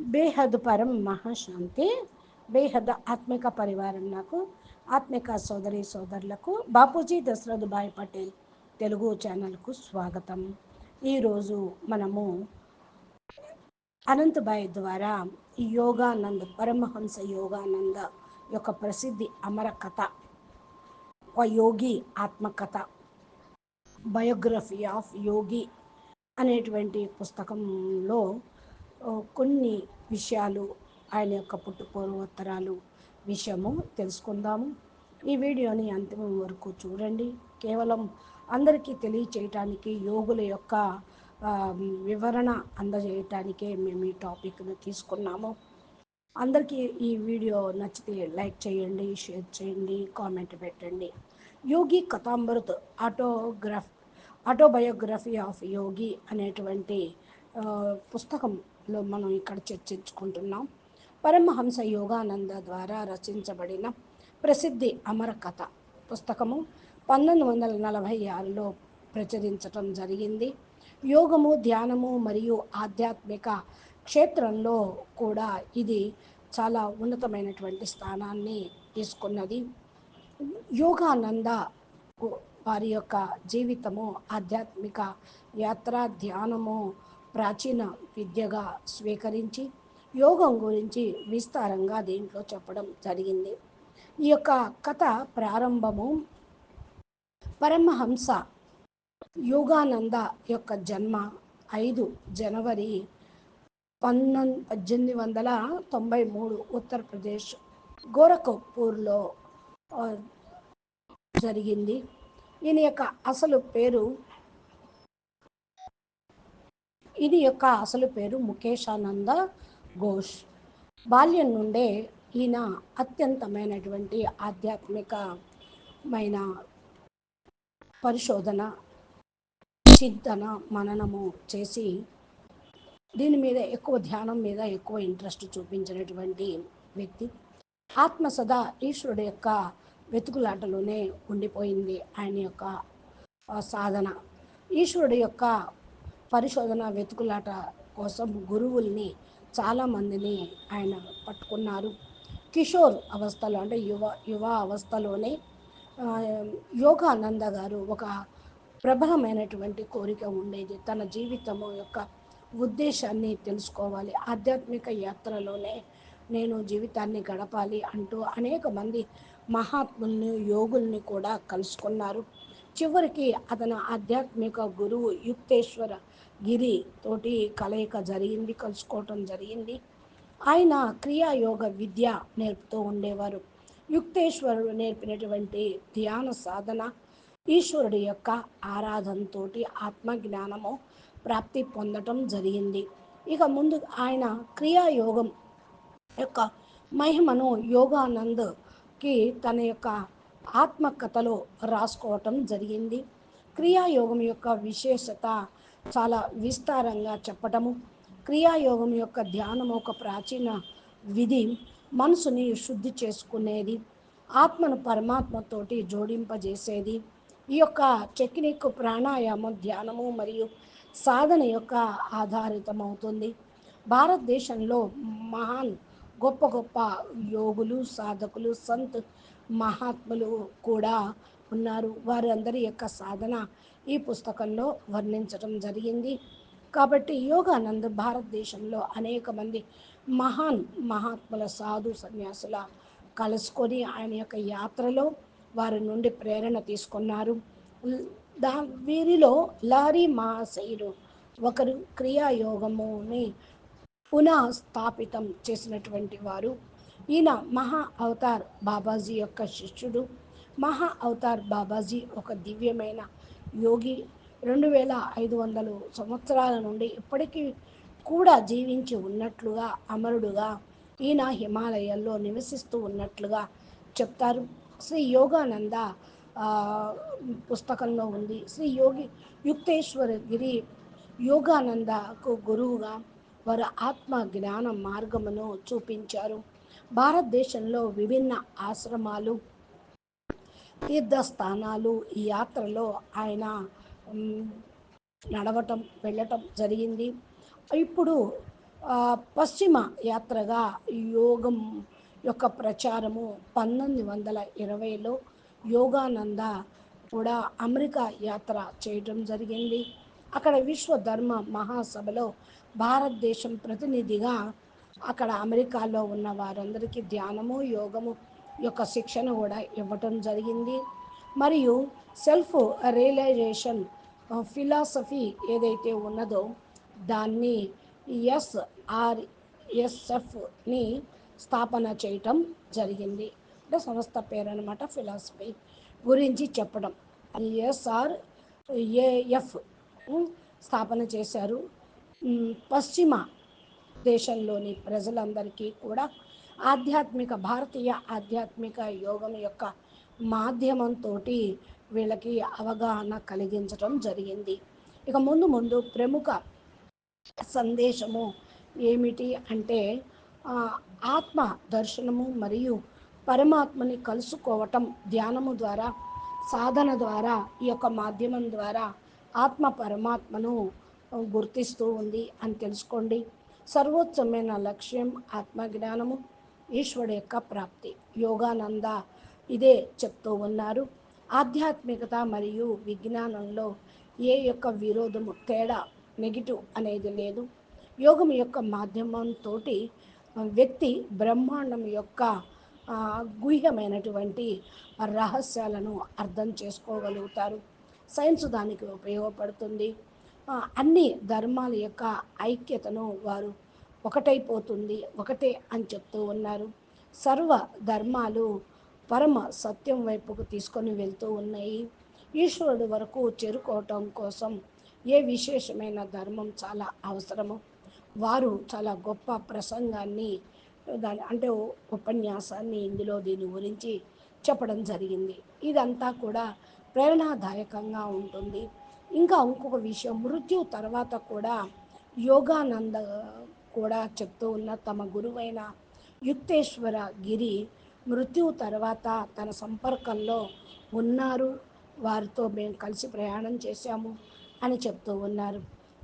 బేహద్ పరం మహాశాంతి బేహద్ ఆత్మిక పరివారం నాకు ఆత్మిక సోదరి సోదరులకు బాపూజీ దశరథ్ భాయ్ పటేల్ తెలుగు ఛానల్కు స్వాగతం. ఈరోజు మనము అనంతభాయ్ ద్వారా ఈ యోగానంద్ పరమహంస యోగానంద యొక్క ప్రసిద్ధి అమర కథ ఒక యోగి ఆత్మకథ బయోగ్రఫీ ఆఫ్ యోగి అనేటువంటి పుస్తకంలో కొన్ని విషయాలు ఆయన యొక్క పుట్టుపూర్వోత్తరాలు విషయము తెలుసుకుందాము. ఈ వీడియోని అంతిమం వరకు చూడండి. కేవలం అందరికీ తెలియచేయటానికి యోగుల యొక్క వివరణ అందజేయటానికే మేము ఈ టాపిక్ను తీసుకున్నాము. అందరికీ ఈ వీడియో నచ్చితే లైక్ చేయండి షేర్ చేయండి కామెంట్ పెట్టండి. యోగి కథామృత్ ఆటోగ్రఫ్ ఆటోబయోగ్రఫీ ఆఫ్ యోగి అనేటువంటి పుస్తకం లో మనం ఇక్కడ చర్చించుకుంటున్నాం. పరమహంస యోగానంద ద్వారా రచించబడిన ప్రసిద్ధి అమర కథ పుస్తకము పంతొమ్మిది వందల నలభై ఆరులో ప్రచురించటం జరిగింది. యోగము ధ్యానము మరియు ఆధ్యాత్మిక క్షేత్రంలో కూడా ఇది చాలా ఉన్నతమైనటువంటి స్థానాన్ని తీసుకున్నది. యోగానంద వారి యొక్క జీవితము ఆధ్యాత్మిక యాత్ర ధ్యానము ప్రాచీన విద్యగా స్వీకరించి యోగం గురించి విస్తారంగా దీంట్లో చెప్పడం జరిగింది. ఈ యొక్క కథ ప్రారంభము పరమహంస యోగానంద యొక్క జన్మ ఐదు జనవరి పంతొమ్మిది పద్దెనిమిది వందల తొంభై మూడు ఉత్తరప్రదేశ్ గోరఖపూర్లో జరిగింది. ఈయన యొక్క అసలు పేరు ఇది యొక్క అసలు పేరు ముఖేశానంద ఘోష్. బాల్యం నుండే ఈయన అత్యంతమైనటువంటి ఆధ్యాత్మికమైన పరిశోధన చింతన మననము చేసి దీని మీద ఎక్కువ ధ్యానం మీద ఎక్కువ ఇంట్రెస్ట్ చూపించినటువంటి వ్యక్తి. ఆత్మ సదా ఈశ్వరుడు యొక్క వెతుకులాటలోనే ఉండిపోయింది. ఆయన యొక్క సాధన. ఈశ్వరుడు యొక్క పరిశోధన వెతుకులాట కోసం గురువుల్ని చాలామందిని ఆయన పట్టుకున్నారు. కిషోర్ అవస్థలో అంటే యువ యువ అవస్థలోనే యోగానంద గారు ఒక ప్రబలమైనటువంటి కోరిక ఉండేది. తన జీవితము యొక్క ఉద్దేశాన్ని తెలుసుకోవాలి. ఆధ్యాత్మిక యాత్రలోనే నేను జీవితాన్ని గడపాలి అంటూ అనేక మంది మహాత్ముల్ని యోగుల్ని కూడా కలుసుకున్నారు. చివరికి అతను ఆధ్యాత్మిక గురువు యుక్తేశ్వర గిరి తోటి కలయిక జరిగింది కలుసుకోవటం జరిగింది. ఆయన క్రియాయోగ విద్య నేర్పుతూ ఉండేవారు. యుక్తేశ్వరుడు నేర్పినటువంటి ధ్యాన సాధన ఈశ్వరుడి యొక్క ఆరాధనతో ఆత్మజ్ఞానము ప్రాప్తి పొందటం జరిగింది. ఇక ముందు ఆయన క్రియాయోగం యొక్క మహిమను యోగానంద్కి తన యొక్క ఆత్మకథలో రాసుకోవటం జరిగింది. క్రియాయోగం యొక్క విశేషత చాలా విస్తారంగా చెప్పటము క్రియాయోగం యొక్క ధ్యానం ఒక ప్రాచీన విధి మనసుని శుద్ధి చేసుకునేది ఆత్మను పరమాత్మతోటి జోడింపజేసేది. ఈ యొక్క టెక్నిక్ ప్రాణాయామం ధ్యానము మరియు సాధన యొక్క ఆధారితమవుతుంది. భారతదేశంలో మహాన్ గొప్ప గొప్ప యోగులు సాధకులు సంత్ మహాత్ములు కూడా ఉన్నారు. వారందరి యొక్క సాధన ఈ పుస్తకంలో వర్ణించడం జరిగింది. కాబట్టి యోగానంద్ భారతదేశంలో అనేక మంది మహాన్ మహాత్ముల సాధు సన్యాసుల కలుసుకొని ఆయన యొక్క యాత్రలో వారి నుండి ప్రేరణ తీసుకున్నారు. దా వీరిలో లారీ మహాశయుడు ఒకరు క్రియాయోగముని పునఃస్థాపితం చేసినటువంటి వారు ఈయన మహా అవతార్ బాబాజీ యొక్క శిష్యుడు. మహా అవతార్ బాబాజీ ఒక దివ్యమైన యోగి. రెండు వేల ఐదు వందలు సంవత్సరాల నుండి ఇప్పటికీ కూడా జీవించి ఉన్నట్లుగా అమరుడుగా ఈయన హిమాలయాల్లో నివసిస్తూ ఉన్నట్లుగా చెప్తారు. శ్రీ యోగానంద పుస్తకంలో ఉంది. శ్రీ యోగి యుక్తేశ్వర గిరి యోగానందకు గురువుగా వారు ఆత్మ జ్ఞాన మార్గమును చూపించారు. భారతదేశంలో విభిన్న ఆశ్రమాలు తీర్థస్థానాలు ఈ యాత్రలో ఆయన నడవటం వెళ్ళటం జరిగింది. ఇప్పుడు పశ్చిమ యాత్రగా యోగం యొక్క ప్రచారము పంతొమ్మిది వందల ఇరవైలో యోగానంద కూడా అమెరికా యాత్ర చేయటం జరిగింది. అక్కడ విశ్వ ధర్మ మహాసభలో భారతదేశం ప్రతినిధిగా అక్కడ అమెరికాలో ఉన్న వారందరికీ ధ్యానము యోగము యొక్క శిక్షణ కూడా ఇవ్వటం జరిగింది. మరియు సెల్ఫ్ రియలైజేషన్ ఫిలాసఫీ ఏదైతే ఉన్నదో దాన్ని ఎస్ఆర్ఎస్ఎఫ్ని స్థాపన చేయటం జరిగింది. అంటే సంస్థ పేరు అనమాట ఫిలాసఫీ గురించి చెప్పడం. ఎస్ఆర్ ఏఎఫ్ స్థాపన చేశారు. పశ్చిమ దేశంలోని ప్రజలందరికీ కూడా ఆధ్యాత్మిక భారతీయ ఆధ్యాత్మిక యోగం యొక్క మాధ్యమంతో వీళ్ళకి అవగాహన కలిగించడం జరిగింది. ఇక ముందు ముందు ప్రముఖ సందేశము ఏమిటి అంటే ఆత్మ దర్శనము మరియు పరమాత్మని కలుసుకోవటం ధ్యానము ద్వారా సాధన ద్వారా ఈ యొక్క మాధ్యమం ద్వారా ఆత్మ పరమాత్మను గుర్తిస్తూ ఉంది అని తెలుసుకోండి. సర్వోత్తమైన లక్ష్యం ఆత్మజ్ఞానము ఈశ్వరుడు యొక్క ప్రాప్తి. యోగానంద ఇదే చెప్తూ ఉన్నారు. ఆధ్యాత్మికత మరియు విజ్ఞానంలో ఏ యొక్క విరోధము తేడా నెగిటివ్ అనేది లేదు. యోగం యొక్క మాధ్యమంతో వ్యక్తి బ్రహ్మాండం యొక్క గుహ్యమైనటువంటి రహస్యాలను అర్థం చేసుకోగలుగుతారు. సైన్స్ దానికి ఉపయోగపడుతుంది. అన్ని ధర్మాల యొక్క ఐక్యతను వారు ఒకటైపోతుంది ఒకటే అని చెప్తూ ఉన్నారు. సర్వ ధర్మాలు పరమ సత్యం వైపుకు తీసుకొని వెళ్తూ ఉన్నాయి. ఈశ్వరుడు వరకు చేరుకోవటం కోసం ఏ విశేషమైన ధర్మం చాలా అవసరము. వారు చాలా గొప్ప ప్రసంగాన్ని దాని అంటే ఉపన్యాసాన్ని ఇందులో దీని గురించి చెప్పడం జరిగింది. ఇదంతా కూడా ప్రేరణాదాయకంగా ఉంటుంది. ఇంకా ఇంకొక విషయం మృత్యు తర్వాత కూడా యోగానంద కూడా చెప్తూ ఉన్న తమ గురువైన యుక్తేశ్వర గిరి మృత్యు తర్వాత తన సంపర్కంలో ఉన్నారు. వారితో మేము కలిసి ప్రయాణం చేశాము అని చెప్తూ ఉన్నారు.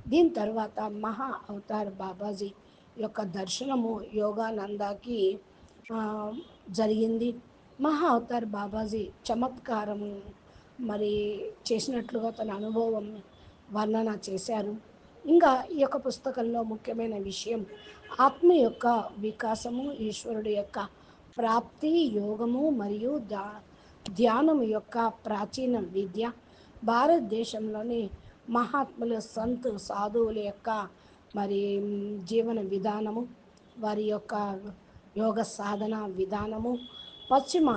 దీని తర్వాత మహా అవతార్ బాబాజీ యొక్క దర్శనము యోగానందకి జరిగింది. మహా అవతార్ బాబాజీ చమత్కారం మరి చేసినట్లుగా తన అనుభవం వర్ణన చేశారు. ఇంకా ఈ యొక్క పుస్తకంలో ముఖ్యమైన విషయం ఆత్మ యొక్క వికాసము ఈశ్వరుడు యొక్క ప్రాప్తి యోగము మరియు ధ్యా ధ్యానం యొక్క ప్రాచీన విద్య. భారతదేశంలోని మహాత్ములు సంత్ సాధువుల యొక్క మరి జీవన విధానము వారి యొక్క యోగ సాధన విధానము పశ్చిమ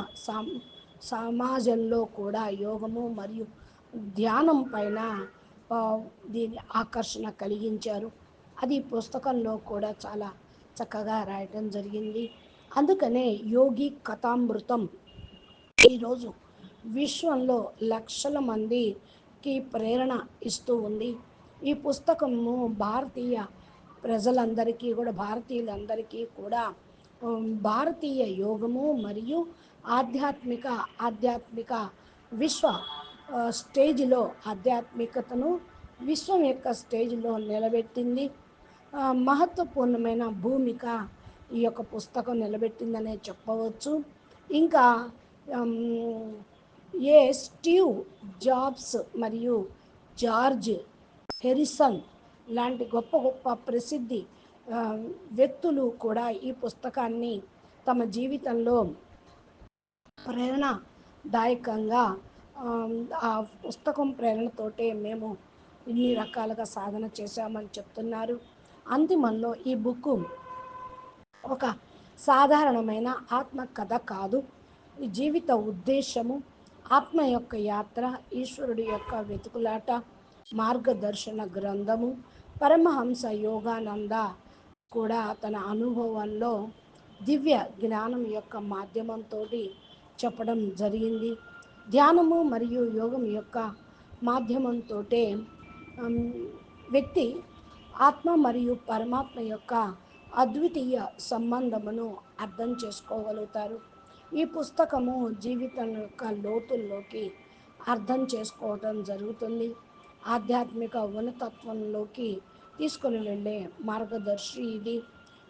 సమాజంలో కూడా యోగము మరియు ధ్యానం పైన దీని ఆకర్షణ కలిగించారు. అది పుస్తకంలో కూడా చాలా చక్కగా రాయటం జరిగింది. అందుకనే యోగి కథామృతం ఈరోజు విశ్వంలో లక్షల మందికి ప్రేరణ ఇస్తూ ఉంది. ఈ పుస్తకము భారతీయ ప్రజలందరికీ కూడా భారతీయులందరికీ కూడా భారతీయ యోగము మరియు ఆధ్యాత్మిక ఆధ్యాత్మిక విశ్వ స్టేజ్లో ఆధ్యాత్మికతను విశ్వం యొక్క స్టేజ్లో నిలబెట్టింది. మహత్వపూర్ణమైన భూమిక ఈ యొక్క పుస్తకం నిలబెట్టిందనే చెప్పవచ్చు. ఇంకా ఏ స్టీవ్ జాబ్స్ మరియు జార్జ్ హెరిసన్ లాంటి గొప్ప గొప్ప ప్రసిద్ధి వ్యక్తులు కూడా ఈ పుస్తకాన్ని తమ జీవితంలో ప్రేరణదాయకంగా ఆ పుస్తకం ప్రేరణతోటే మేము ఇన్ని రకాలుగా సాధన చేశామని చెప్తున్నారు. అంతిమంలో ఈ బుక్ ఒక సాధారణమైన ఆత్మకథ కాదు. ఈ జీవిత ఉద్దేశము ఆత్మ యొక్క యాత్ర ఈశ్వరుడి యొక్క వెతుకులాట మార్గదర్శన గ్రంథము పరమహంస యోగానంద కూడా తన అనుభవంలో దివ్య జ్ఞానం యొక్క మాధ్యమంతో చెప్పడం జరిగింది. ధ్యానము మరియు యోగం యొక్క మాధ్యమంతో వ్యక్తి ఆత్మ మరియు పరమాత్మ యొక్క అద్వితీయ సంబంధమును అర్థం చేసుకోగలుగుతారు. ఈ పుస్తకము జీవితం యొక్క లోతుల్లోకి అర్థం చేసుకోవటం జరుగుతుంది. ఆధ్యాత్మిక ఉన్నతత్వంలోకి తీసుకుని వెళ్ళే మార్గదర్శి ఇది.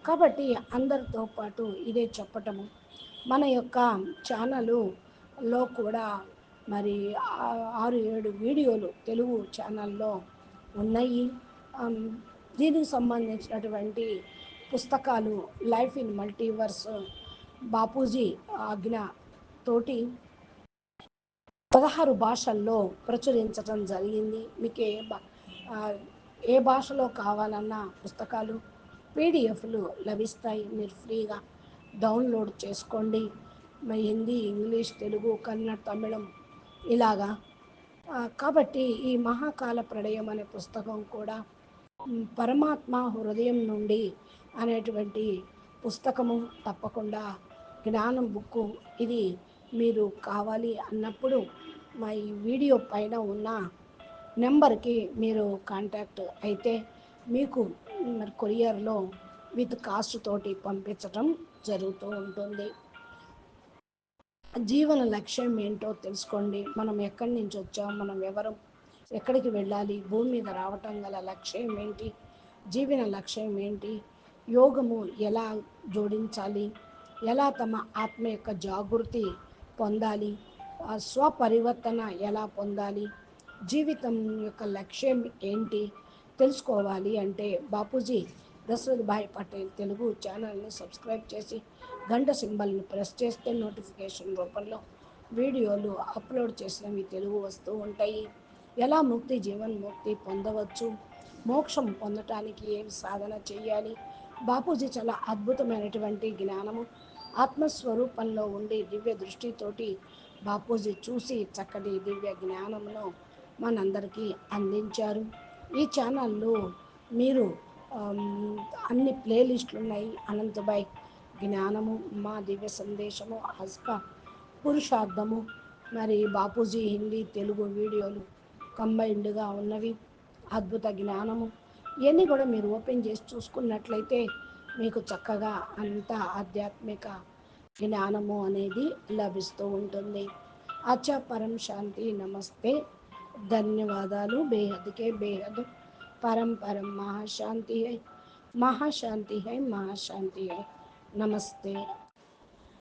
కాబట్టి అందరితో పాటు ఇదే చెప్పటము. మన యొక్క ఛానల్లో కూడా మరి ఆరు ఏడు వీడియోలు తెలుగు ఛానల్లో ఉన్నాయి. దీనికి సంబంధించినటువంటి పుస్తకాలు లైఫ్ ఇన్ మల్టీవర్స్ బాపూజీ ఆజ్ఞ తోటి పదహారు భాషల్లో ప్రచురించడం జరిగింది. మీకు ఏ ఏ భాషలో కావాలన్నా పుస్తకాలు పీడిఎఫ్లు లభిస్తాయి మీరు ఫ్రీగా. డౌన్లోడ్ చేసుకోండి. హిందీ ఇంగ్లీష్ తెలుగు కన్నడ తమిళం ఇలాగా. కాబట్టి ఈ మహాకాల ప్రళయం అనే పుస్తకం కూడా పరమాత్మ హృదయం నుండి అనేటువంటి పుస్తకము తప్పకుండా జ్ఞానం బుక్కు ఇది మీరు కావాలి అన్నప్పుడు మా ఈ వీడియో పైన ఉన్న నెంబర్కి మీరు కాంటాక్ట్ అయితే మీకు మరి కొరియర్లో విత్ కాస్ట్ తోటి పంపించడం జరుగుతూ ఉంటుంది. జీవన లక్ష్యం ఏంటో తెలుసుకోండి. మనం ఎక్కడి నుంచి వచ్చాం? మనం ఎవరు? ఎక్కడికి వెళ్ళాలి? భూమి మీద రావటం గల లక్ష్యం ఏంటి? జీవన లక్ష్యం ఏంటి? యోగము ఎలా జోడించాలి? ఎలా తమ ఆత్మ యొక్క జాగృతి పొందాలి? స్వపరివర్తన ఎలా పొందాలి? జీవితం యొక్క లక్ష్యం ఏంటి? తెలుసుకోవాలి అంటే బాపూజీ దశరథ్ భాయ్ పటేల్ తెలుగు ఛానల్ని సబ్స్క్రైబ్ చేసి గంట సింబల్ని ప్రెస్ చేస్తే నోటిఫికేషన్ రూపంలో వీడియోలు అప్లోడ్ చేసినవి తెలుగు వస్తూ ఉంటాయి. ఎలా ముక్తి జీవన్ ముక్తి పొందవచ్చు? మోక్షం పొందటానికి ఏమి సాధన చేయాలి? బాపూజీ చాలా అద్భుతమైనటువంటి జ్ఞానము. ఆత్మస్వరూపంలో ఉండి దివ్య దృష్టితోటి బాపూజీ చూసి చక్కటి దివ్య జ్ఞానంలో మనందరికీ అందించారు. ఈ ఛానల్లో మీరు అన్ని ప్లేలిస్టులు ఉన్నాయి అనంతబాయ్ జ్ఞానము మా దివ్య సందేశము హస్క పురుషార్థము మరి బాపూజీ హిందీ తెలుగు వీడియోలు కంబైన్డ్గా ఉన్నవి. అద్భుత జ్ఞానము. ఇవన్నీ కూడా మీరు ఓపెన్ చేసి చూసుకున్నట్లయితే మీకు చక్కగా అంత ఆధ్యాత్మిక జ్ఞానము అనేది లభిస్తూ ఉంటుంది. అచ్చ పరం శాంతి నమస్తే. ధన్యవాదాలు. బేహద్కే బేహద్ परम परम महाशांति है। महाशांति है महाशांति है। नमस्ते।